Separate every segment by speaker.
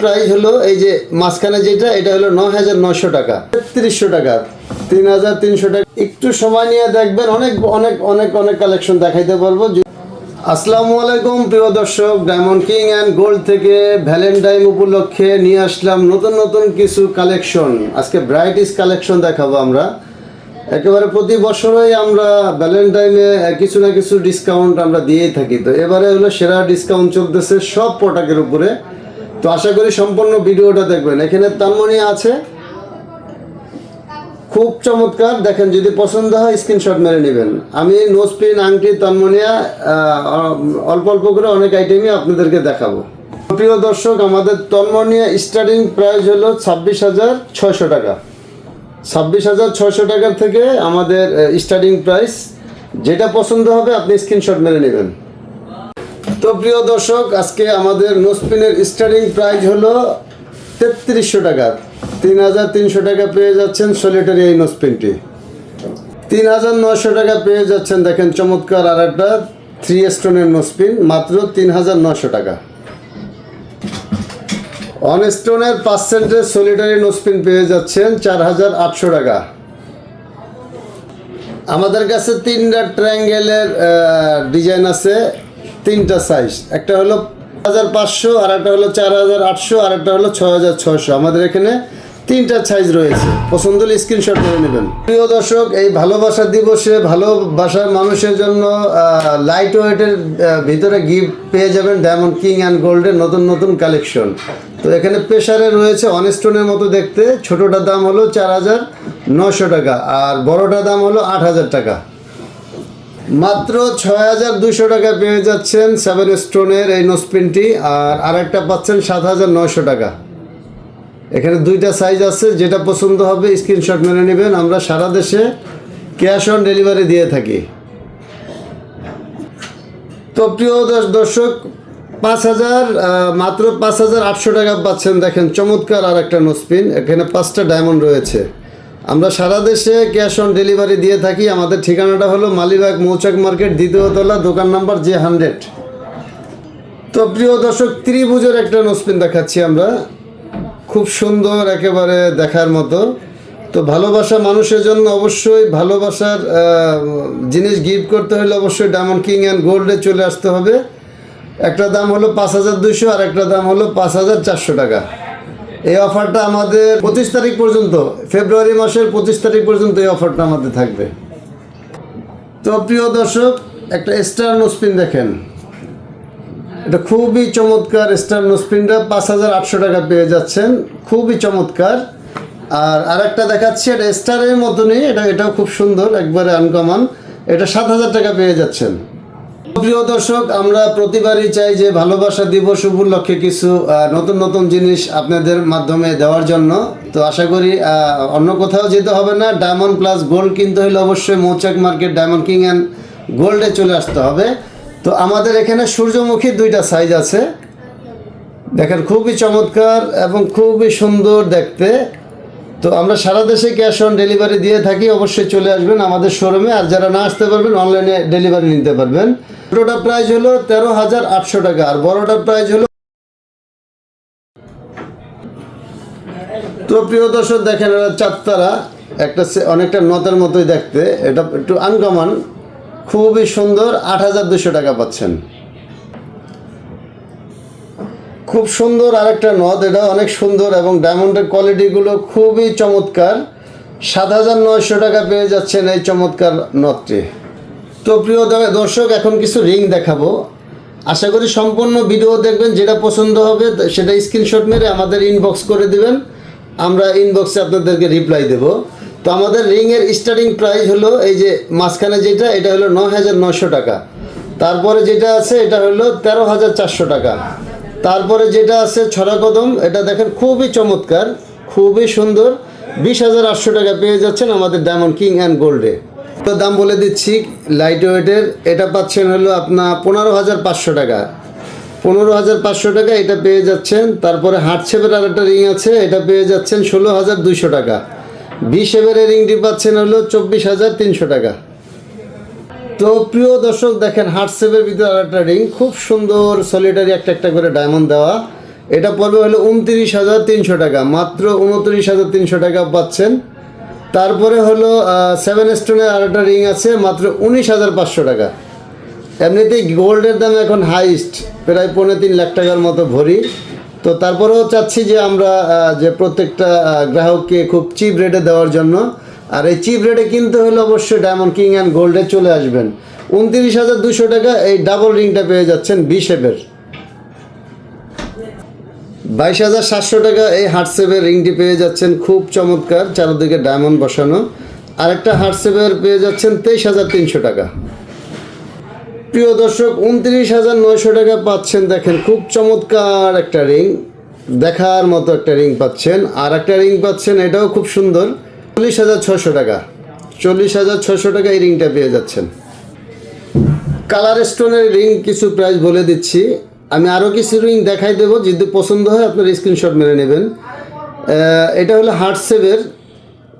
Speaker 1: Price হলো এই যে মাঝখানে যেটা, এটা হলো টাকা। তেত্রিশশো টাকা, তিন হাজার তিনশো টাকা। একটু সময় নিয়ে দেখবেন, অনেক অনেক অনেক অনেক কালেকশন দেখাইতে পারব আসসালামু আলাইকুম, প্রিয় দর্শক ডায়মন্ড কিং অ্যান্ড গোল্ড থেকে ভ্যালেন্টাইন উপলক্ষে নিয়ে আসলাম নতুন নতুন কিছু কালেকশন আজকে ব্রাইটিস কালেকশন দেখাবো আমরা। একেবারে প্রতি বছরই আমরা ভ্যালেন্টাইনে কিছু না কিছু ডিসকাউন্ট আমরা দিয়েই থাকি। তো এবারে হলো সেরা ডিসকাউন্ট চলতেছে সব প্রোডাক্টের উপরে। তো আশা করি সম্পূর্ণ ভিডিওটা দেখবেন। এখানে তানমনি আছে। খুব চমৎকার। দেখেন, যদি পছন্দ হয় স্ক্রিনশট মেরে নেবেন। আমি নোসপিন আংটি, তন্মনিয়া অল্প অল্প করে অনেক আইটেমই আপনাদেরকে দেখাবো। প্রিয় দর্শক, আমাদের তন্মনিয়া স্টার্টিং প্রাইস হলো ছাব্বিশ হাজার ছয়শো টাকা। ছাব্বিশ হাজার ছয়শো টাকার থেকে আমাদের স্টার্টিং প্রাইস যেটা পছন্দ হবে, আপনি স্ক্রিনশট মেরে নেবেন। তো প্রিয় দর্শক, আজকে আমাদের নোসপিনের স্টার্টিং প্রাইস হলো তেত্রিশশো টাকা। তিন হাজার তিনশো টাকা পেয়ে যাচ্ছেন সলিটারি এই নোসপিনটি তিন হাজার নশো টাকা পেয়ে যাচ্ছেন, দেখেন চমৎকার আর একটা থ্রি স্টোনের নোসপিন মাত্র তিন হাজার নশো টাকা। অন স্টোনের পার্সেন্টেজ সলিটারি নোসপিন পেয়ে যাচ্ছেন চার হাজার আটশো টাকা। আমাদের কাছে তিনটা ট্রায়াঙ্গেলের ডিজাইন আছে। তিনটা সাইজ একটা হলো হাজার পাঁচশো, আর একটা হলো চার হাজার আটশো, আর একটা হলো ছ হাজার ছশো আমাদের এখানে তিনটা সাইজ রয়েছে। পছন্দ হলে স্ক্রিনশট করে নেবেন। প্রিয় দর্শক, এই ভালোবাসা দিবসে ভালোবাসার মানুষের জন্য লাইট ওয়েটের ভিতরে গিফট পেয়ে যাবেন ডায়মন্ড কিং অ্যান্ড গোল্ডের নতুন নতুন কালেকশন তো এখানে প্রেশারে রয়েছে অনেস্টোনের মতো দেখতে। ছোটোটার দাম হলো চার হাজার নশো টাকা, আর বড়টার দাম হলো আট হাজার টাকা। মাত্র ছয় হাজার দুশো টাকা পেয়ে যাচ্ছেন সেভেন স্টোনের এই নোসপিনটি আর আরেকটা পাচ্ছেন সাত হাজার নয়শো টাকা। এখানে দুইটা সাইজ আছে, যেটা পছন্দ হবে স্ক্রিনশট মেনে নেবেন। আমরা সারা দেশে ক্যাশ অন ডেলিভারি দিয়ে থাকি। তো প্রিয় দর্শ- দর্শক, পাঁচ হাজার মাত্র পাঁচ হাজার আটশো টাকা পাচ্ছেন। দেখেন চমৎকার আর একটা নোসপিন এখানে পাঁচটা ডায়মন্ড রয়েছে। আমরা সারা দেশে ক্যাশ অন ডেলিভারি দিয়ে থাকি। আমাদের ঠিকানাটা হলো মালিবাগ মৌচাক মার্কেট দ্বিতীয়তলা দোকান নাম্বার জে হান্ড্রেড। তো প্রিয় দর্শক, ত্রিভুজের একটা নোসপিন দেখাচ্ছি আমরা। খুব সুন্দর একেবারে দেখার মতো। তো ভালোবাসা মানুষের জন্য অবশ্যই ভালোবাসার জিনিস গিফট করতে হলে অবশ্যই ডায়মন্ড কিং অ্যান্ড গোল্ডে চলে আসতে হবে। একটা দাম হলো পাঁচ হাজার দুশো আর একটা দাম হলো পাঁচ হাজার চারশো টাকা। এই অফারটা আমাদের পঁচিশ তারিখ পর্যন্ত, ফেব্রুয়ারি মাসের পঁচিশ তারিখ পর্যন্ত এই অফারটা আমাদের থাকবে। তো প্রিয় দর্শক, একটা স্টার নোসপিন দেখেন। এটা খুবই চমৎকার স্টার নোসপিনটা পাঁচ হাজার আটশো টাকা পেয়ে যাচ্ছেন, খুবই চমৎকার। আর আরেকটা দেখাচ্ছি, এটা স্টারের মতনই, এটা, এটাও খুব সুন্দর, একবারে আনকমন এটা সাত হাজার টাকা পেয়ে যাচ্ছেন। প্রিয় দর্শক, আমরা প্রতিবারই চাই যে ভালোবাসা দিবস উপলক্ষে কিছু নতুন নতুন জিনিস আপনাদের মাধ্যমে দেওয়ার জন্য। তো আশা করি অন্য কোথাও যেতে হবে না। ডায়মন্ড প্লাস গোল্ড কিনতে হলে অবশ্যই Mouchak market diamond king and গোল্ডে চলে আসতে হবে। তো আমাদের এখানে সূর্যমুখী দুইটা সাইজ আছে। দেখেন, খুবই চমৎকার এবং খুবই সুন্দর দেখতে। তো আমরা সারা দেশে ক্যাশ অন ডেলিভারি দিয়ে থাকি, অবশ্যই চলে আসবেন আমাদের শোরুমে আর যারা না আসতে পারবেন অনলাইনে ডেলিভারি নিতে পারবেন। ছোটোটার প্রাইস হলো তেরো হাজার আটশো টাকা। আর বড়টার প্রাইস হলো তো প্রিয় দর্শক, দেখেন চারতারা একটা অনেকটা নতের মতোই দেখতে। এটা একটু আনকমন খুবই সুন্দর। আট হাজার দুশো টাকা পাচ্ছেন। খুব সুন্দর আরেকটা নথ এটা অনেক সুন্দর এবং ডায়মন্ডের কোয়ালিটিগুলো খুবই চমৎকার। সাত হাজার নয়শো টাকা পেয়ে যাচ্ছেন এই চমৎকার নদটি। তো প্রিয় দর্শক এখন কিছু রিং দেখাবো। আশা করি সম্পূর্ণ ভিডিও দেখবেন, যেটা পছন্দ হবে সেটা স্ক্রিনশট মেরে আমাদের ইনবক্স করে দিবেন। আমরা ইনবক্সে আপনাদেরকে রিপ্লাই দেব। তো আমাদের রিংয়ের স্টার্টিং প্রাইস হলো এই যে মাঝখানে যেটা, এটা হলো ন হাজার নশো টাকা। তারপরে যেটা আছে, এটা হলো তেরো হাজার চারশো টাকা। তারপরে যেটা আছে ছড়া কদম, এটা দেখেন খুবই চমৎকার, খুবই সুন্দর। বিশ হাজার আটশো টাকা পেয়ে যাচ্ছেন আমাদের ডায়মন্ড কিং অ্যান্ড গোল্ডে দাম বলে দিচ্ছি লাইট ওয়েটের এটা পাচ্ছেন হলো আপনার পনেরো হাজার পাঁচশো টাকা। পনেরো হাজার পাঁচশো টাকা এটা পেয়ে যাচ্ছেন, তারপরে হার্ট শেপের আর একটা রিং আছে, এটা পেয়ে যাচ্ছেন ষোলো হাজার দুইশো টাকা। বি শেপের রিংটি পাচ্ছেন হলো চব্বিশ হাজার তিনশো টাকা। তো প্রিয় দর্শক, দেখেন হার্ট শেপের ভিতরে আর একটা রিং খুব সুন্দর সলিটারি একটা একটা করে ডায়মন্ড দেওয়া। এটা পড়বে হলো উনত্রিশ হাজার তিনশো টাকা, মাত্র উনত্রিশ হাজার তিনশো টাকা পাচ্ছেন। তারপরে হলো সেভেন স্টোনের আর একটা রিং আছে, মাত্র উনিশ হাজার পাঁচশো টাকা। এমনিতেই গোল্ডের দাম এখন হাইস্ট প্রায় পৌনে তিন লাখ টাকার মতো ভরি। তো তারপরেও চাচ্ছি যে আমরা যে প্রত্যেকটা গ্রাহককে খুব চিপ রেটে দেওয়ার জন্য। আর এই চিপ রেটে কিনতে হলে অবশ্যই ডায়মন্ড কিং অ্যান্ড গোল্ডে চলে আসবেন। উনত্রিশ হাজার দুশো টাকা এই ডাবল রিংটা পেয়ে যাচ্ছেন বি শেপের বাইশ হাজার সাতশো টাকা এই হার্টসেপের রিংটি পেয়ে যাচ্ছেন খুব চমৎকার, চারদিকে ডায়মন্ড বসানো। আরেকটা হার্টসেপের পেয়ে যাচ্ছেন তেইশ হাজার তিনশো টাকা। প্রিয় দর্শক, উনত্রিশ হাজার নয়শো টাকা পাচ্ছেন, দেখেন খুব চমৎকার একটা রিং দেখার মতো একটা রিং পাচ্ছেন। আর একটা রিং পাচ্ছেন, এটাও খুব সুন্দর। চল্লিশ হাজার ছশো টাকা। চল্লিশ হাজার ছশো টাকা এই রিংটা পেয়ে যাচ্ছেন। কালার স্টোনের রিং কিছু প্রাইস বলে দিচ্ছি। আমি আরও কিছু রিং দেখাই দেবো, যদি পছন্দ হয় আপনার স্ক্রিনশট মেরে নেবেন। এটা হলো হার্টসেপের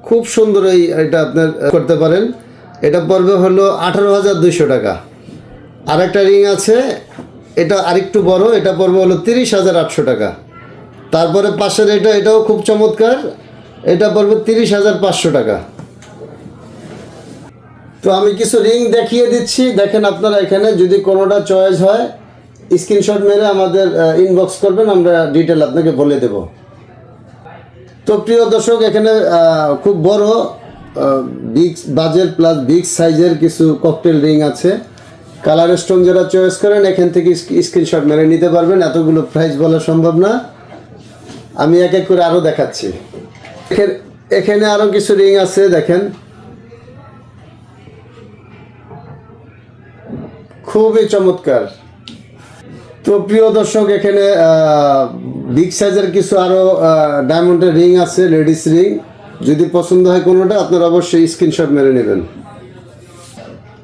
Speaker 1: খুব সুন্দর এই এটা আপনার করতে পারেন। এটা পড়বে হলো আঠারো হাজার দুইশো টাকা। আর একটা রিং আছে, এটা আরেকটু বড়, এটা পড়বে হলো তিরিশ হাজার আটশো টাকা। তারপরে পাশের এটা, এটাও খুব চমৎকার। এটা পড়বে তিরিশ হাজার পাঁচশো টাকা। তো আমি কিছু রিং দেখিয়ে দিচ্ছি। দেখেন আপনারা এখানে যদি কোনোটা চয়েস হয়, স্ক্রিনশট মেরে আমাদের ইনবক্স করবেন, আমরা ডিটেল আপনাকে বলে দেব। তো প্রিয় দর্শক, এখানে খুব বড় বিগ বাজেট প্লাস বিগ সাইজের কিছু ককটেল রিং আছে। কালার স্টোন যারা চয়েস করেন, এখান থেকে স্ক্রিনশট মেরে নিতে পারবেন। এতগুলো প্রাইস বলা সম্ভব না। আমি এক এক করে আরও দেখাচ্ছি। এখানে- আরও কিছু রিং আছে, দেখেন। খুবই চমৎকার। তো প্রিয় দর্শক, এখানে বিগ সাইজের কিছু আরও ডায়মন্ডের রিং আছে লেডিস রিং যদি পছন্দ হয় কোনোটা, আপনারা অবশ্যই স্ক্রিনশট মেরে নেবেন।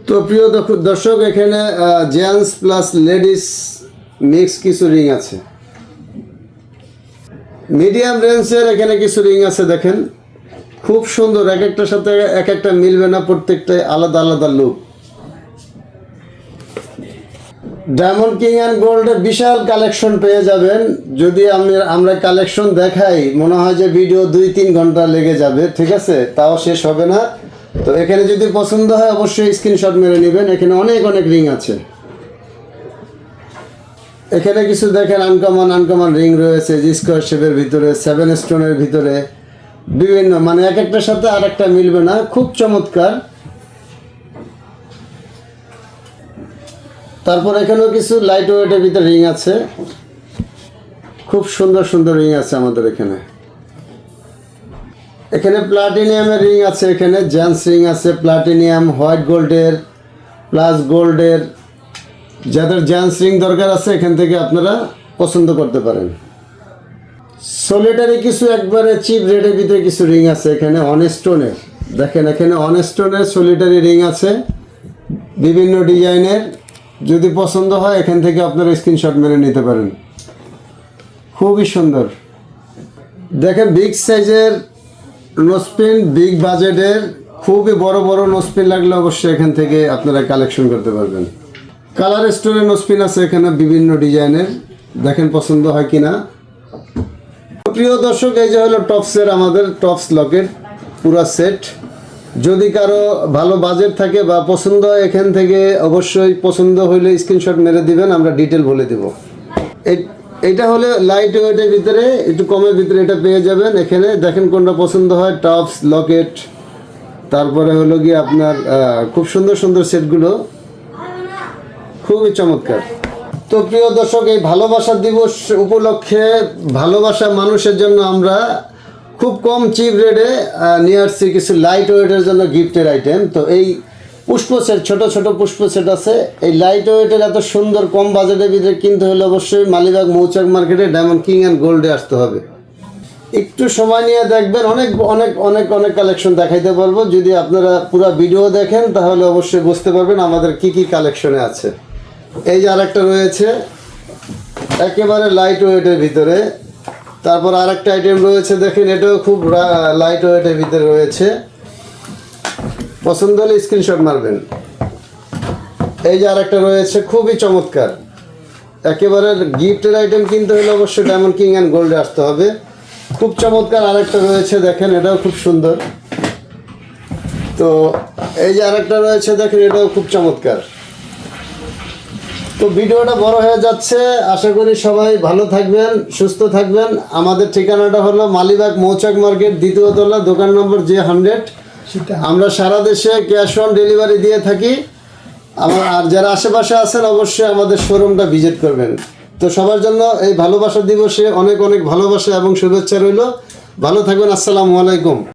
Speaker 1: তো প্রিয় দর্শক, এখানে জেন্টস প্লাস লেডিস মিক্স কিছু রিং আছে। মিডিয়াম রেঞ্জের এখানে কিছু রিং আছে, দেখেন। খুব সুন্দর, এক একটার সাথে এক একটা মিলবে না প্রত্যেকটাই আলাদা আলাদা লুক ডায়মন্ড কিং অ্যান্ড গোল্ডের বিশাল কালেকশন পেয়ে যাবেন। যদি আমি, আমরা কালেকশন দেখাই, মনে হয় যে ভিডিও দুই তিন ঘণ্টা লেগে যাবে, ঠিক আছে? তাও শেষ হবে না। তো এখানে যদি পছন্দ হয়, অবশ্যই স্ক্রিনশট মেরে নেবেন। এখানে অনেক অনেক রিং আছে। এখানে কিছু দেখেন আনকমন আনকমন রিং রয়েছে স্কোয়ার শেপের ভিতরে সেভেন স্টোনের ভিতরে, বিভিন্ন মানে এক একটার সাথে আর একটা মিলবে না, খুব চমৎকার। তারপর এখানেও কিছু লাইট ওয়েটের ভিতরে রিং আছে। খুব সুন্দর সুন্দর রিং আছে আমাদের এখানে। এখানে প্লাটিনিয়ামের রিং আছে, এখানে জেন্টস রিং আছে প্লাটিনিয়াম হোয়াইট গোল্ডের প্লাস গোল্ডের যাদের জেন্টস রিং দরকার আছে, এখান থেকে আপনারা পছন্দ করতে পারেন। সলিটারি কিছু একবারে চিপ রেটের ভিতরে কিছু রিং আছে, এখানে অনেস্টোনের দেখেন, এখানে অনেস্টোনের সলিটারি রিং আছে। বিভিন্ন ডিজাইনের যদি পছন্দ হয়, এখান থেকে আপনারা স্ক্রিনশট মেরে নিতে পারেন। খুবই সুন্দর। দেখেন বিগ সাইজের নোসপিন বিগ বাজেটের খুবই বড় বড় নোসপিন লাগলে অবশ্যই এখান থেকে আপনারা কালেকশন করতে পারবেন। কালার স্টোনের নোসপিন আছে এখানে বিভিন্ন ডিজাইনের। দেখেন পছন্দ হয় কিনা। প্রিয় দর্শক, এই যে হলো টপসের আমাদের টপস লকেট, পুরো সেট। যদি কারও ভালো বাজেট থাকে বা পছন্দ হয় এখান থেকে অবশ্যই পছন্দ হইলে স্ক্রিনশট মেরে দিবেন, আমরা ডিটেল বলে দেব। এটা হলে লাইট ওয়েটের ভিতরে, একটু কমের ভিতরে এটা পেয়ে যাবেন। এখানে দেখেন কোনটা পছন্দ হয়, টপস, লকেট। তারপরে হলো গিয়ে আপনার খুব সুন্দর সুন্দর সেটগুলো। খুবই চমৎকার। তো প্রিয় দর্শক, এই ভালোবাসা দিবস উপলক্ষে ভালোবাসা মানুষের জন্য আমরা খুব কম চিপ রেটে নিয়ে আসছি কিছু লাইট ওয়েটের জন্য গিফটের আইটেম তো এই পুষ্প সেট ছোট ছোট পুষ্প সেট আছে। এই লাইট ওয়েটের এত সুন্দর, কম বাজেটের ভিতরে কিনতে হলে অবশ্যই মালিবাগ মৌচাক মার্কেটে ডায়মন্ড কিং অ্যান্ড গোল্ডে আসতে হবে। একটু সময় নিয়ে দেখবেন, অনেক অনেক অনেক অনেক কালেকশন দেখাইতে পারব। যদি আপনারা পুরো ভিডিও দেখেন, তাহলে অবশ্যই বুঝতে পারবেন আমাদের কি কি কালেকশনে আছে। এই যে আরেকটা রয়েছে, একেবারে লাইট ওয়েটের ভিতরে। তারপর আরেকটা আইটেম রয়েছে, দেখেন এটাও খুব লাইট ওয়েটের ভিতরে রয়েছে। পছন্দ হলে স্ক্রিনশট মারবেন। এই যে আরেকটা রয়েছে, খুবই চমৎকার। একেবারে গিফটের আইটেম কিনতে হলে অবশ্যই ডায়মন্ড কিং অ্যান্ড গোল্ডে আসতে হবে। খুব চমৎকার আরেকটা রয়েছে, দেখেন এটাও খুব সুন্দর। তো এই যে আরেকটা রয়েছে, দেখেন এটাও খুব চমৎকার। তো ভিডিওটা বড় হয়ে যাচ্ছে। আশা করি সবাই ভালো থাকবেন সুস্থ থাকবেন। আমাদের ঠিকানাটা হলো মালিবাগ মৌচাক মার্কেট দ্বিতীয় তলা দোকান নম্বর জে হান্ড্রেড। আমরা সারা দেশে ক্যাশ অন ডেলিভারি দিয়ে থাকি। আমার আর যারা আশেপাশে আছেন অবশ্যই আমাদের শোরুমটা ভিজিট করবেন। তো সবার জন্য এই ভালোবাসা দিবসে অনেক অনেক ভালোবাসা এবং শুভেচ্ছা রইল। ভালো থাকবেন আসসালামু আলাইকুম।